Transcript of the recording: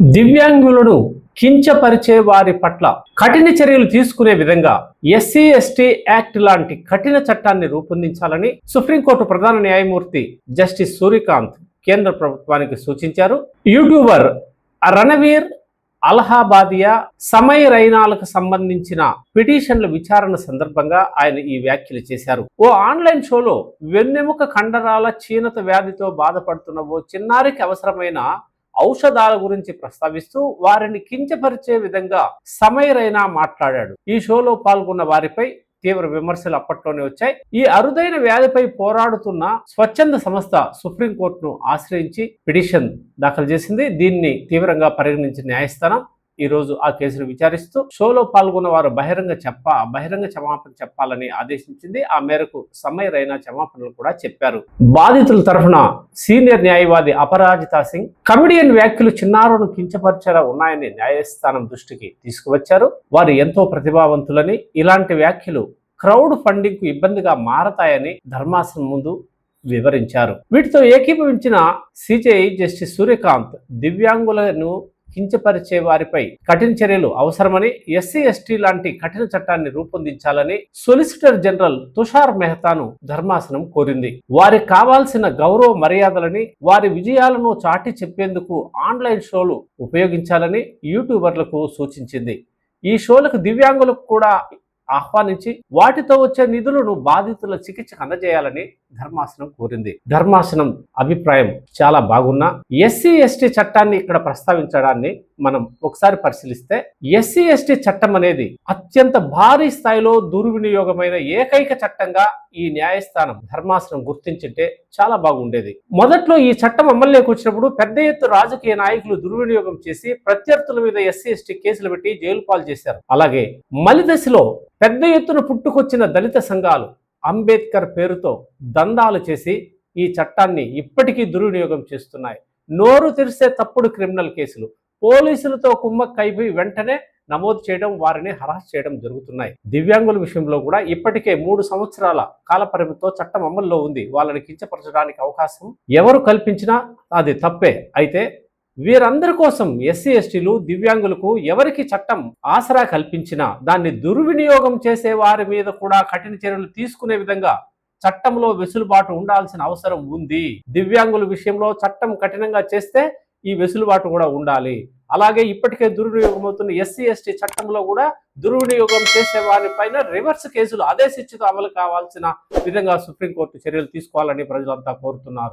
దివ్యాంగులను కించపరిచే వారి పట్ల కఠిన చర్యలు తీసుకునే విధంగా ఎస్సీ ఎస్టీ యాక్ట్ లాంటి కఠిన చట్టాన్ని రూపొందించాలని సుప్రీంకోర్టు ప్రధాన న్యాయమూర్తి జస్టిస్ సూర్యకాంత్ కేంద్ర ప్రభుత్వానికి సూచించారు. యూట్యూబర్ రణవీర్ అలహాబాదియా సమయ రైనాలకు సంబంధించిన పిటిషన్ల విచారణ సందర్భంగా ఆయన ఈ వ్యాఖ్యలు చేశారు. ఓ ఆన్లైన్ షోలో వెన్నెముక కండరాల క్షీణత వ్యాధితో బాధపడుతున్న ఓ చిన్నారికి అవసరమైన ఔషధాల గురించి ప్రస్తావిస్తూ వారిని కించపరిచే విధంగా సమయరైనా మాట్లాడాడు. ఈ షోలో పాల్గొన్న వారిపై తీవ్ర విమర్శలు అప్పట్లోనే వచ్చాయి. ఈ అరుదైన వ్యాధిపై పోరాడుతున్న స్వచ్ఛంద సంస్థ సుప్రీంకోర్టును ఆశ్రయించి పిటిషన్ దాఖలు చేసింది. దీన్ని తీవ్రంగా పరిగణించిన న్యాయస్థానం. ఈ రోజు ఆ కేసును విచారిస్తూ షోలో పాల్గొన్న వారు బహిరంగ చెప్ప బహిరంగ క్షమాపణ చెప్పాలని ఆదేశించింది. ఆ మేరకు సమయరైన క్షమాపణలు కూడా చెప్పారు. బాధితుల తరఫున సీనియర్ న్యాయవాది అపరాజితా సింగ్ కమిడియన్ వ్యాఖ్యలు చిన్నారును కించపరిచేలా ఉన్నాయని న్యాయస్థానం దృష్టికి తీసుకువచ్చారు. వారు ఎంతో ప్రతిభావంతులని ఇలాంటి వ్యాఖ్యలు క్రౌడ్ ఫండింగ్కు ఇబ్బందిగా మారతాయని ధర్మాసనం ముందు వివరించారు. వీటితో ఏకీభవించిన సిజేఐ జస్టిస్ సూర్యకాంత్ దివ్యాంగులను కించపరిచే వారిపై కఠిన చర్యలు అవసరమని ఎస్సీ ఎస్టీ లాంటి కఠిన చట్టాన్ని రూపొందించాలని సొలిసిటర్ జనరల్ తుషార్ మెహతాను ధర్మాసనం కోరింది. వారికి కావాల్సిన గౌరవ మర్యాదలని వారి విజయాలను చాటి చెప్పేందుకు ఆన్లైన్ షోలు ఉపయోగించాలని యూట్యూబర్లకు సూచించింది. ఈ షోలకు దివ్యాంగులకు కూడా ఆహ్వానించి వాటితో వచ్చే నిధులను బాధితుల చికిత్సకు అందజేయాలని ధర్మాసనం కోరింది. ధర్మాసనం అభిప్రాయం చాలా బాగున్నా ఎస్సీ ఎస్టీ చట్టాన్ని ఇక్కడ ప్రస్తావించడాన్ని మనం ఒకసారి పరిశీలిస్తే ఎస్సీ ఎస్టీ చట్టం అనేది అత్యంత భారీ స్థాయిలో దుర్వినియోగమైన ఏకైక చట్టంగా ఈ న్యాయస్థానం ధర్మాసనం గుర్తించింటే చాలా బాగుండేది. మొదట్లో ఈ చట్టం అమల్లోకి వచ్చినప్పుడు పెద్ద ఎత్తు రాజకీయ నాయకులు దుర్వినియోగం చేసి ప్రత్యర్థుల మీద ఎస్సీ ఎస్టీ కేసులు పెట్టి జైలు పాలు చేశారు. అలాగే మలి దశలో పెద్ద ఎత్తున పుట్టుకొచ్చిన దళిత సంఘాలు అంబేద్కర్ పేరుతో దందాలు చేసి ఈ చట్టాన్ని ఇప్పటికీ దుర్వినియోగం చేస్తున్నాయి. నోరు తెరిస్తే తప్పుడు క్రిమినల్ కేసులు. పోలీసులతో కుమ్మక్కైపోయి వెంటనే నమోదు చేయడం వారిని హరాస్ చేయడం జరుగుతున్నాయి. దివ్యాంగుల విషయంలో కూడా ఇప్పటికే మూడు సంవత్సరాల కాల పరిమితితో చట్టం అమల్లో ఉంది. వాళ్ళని కించపరచడానికి అవకాశం ఎవరు కల్పించినా అది తప్పే. అయితే వీరందరి కోసం ఎస్సీ ఎస్టీలు దివ్యాంగులకు ఎవరికి చట్టం ఆసరా కల్పించినా దాన్ని దుర్వినియోగం చేసే వారి మీద కూడా కఠిన చర్యలు తీసుకునే విధంగా చట్టంలో వెసులుబాటు ఉండాల్సిన అవసరం ఉంది. దివ్యాంగుల విషయంలో చట్టం కఠినంగా చేస్తే ఈ వెసులుబాటు కూడా ఉండాలి. అలాగే ఇప్పటికే దుర్వినియోగం అవుతున్న ఎస్సీ ఎస్టీ చట్టంలో కూడా దుర్వినియోగం చేసే వారిపైన రివర్స్ కేసులు అదే శిక్షతో అమలు కావాల్సిన విధంగా సుప్రీంకోర్టు చర్యలు తీసుకోవాలని ప్రజలంతా కోరుతున్నారు.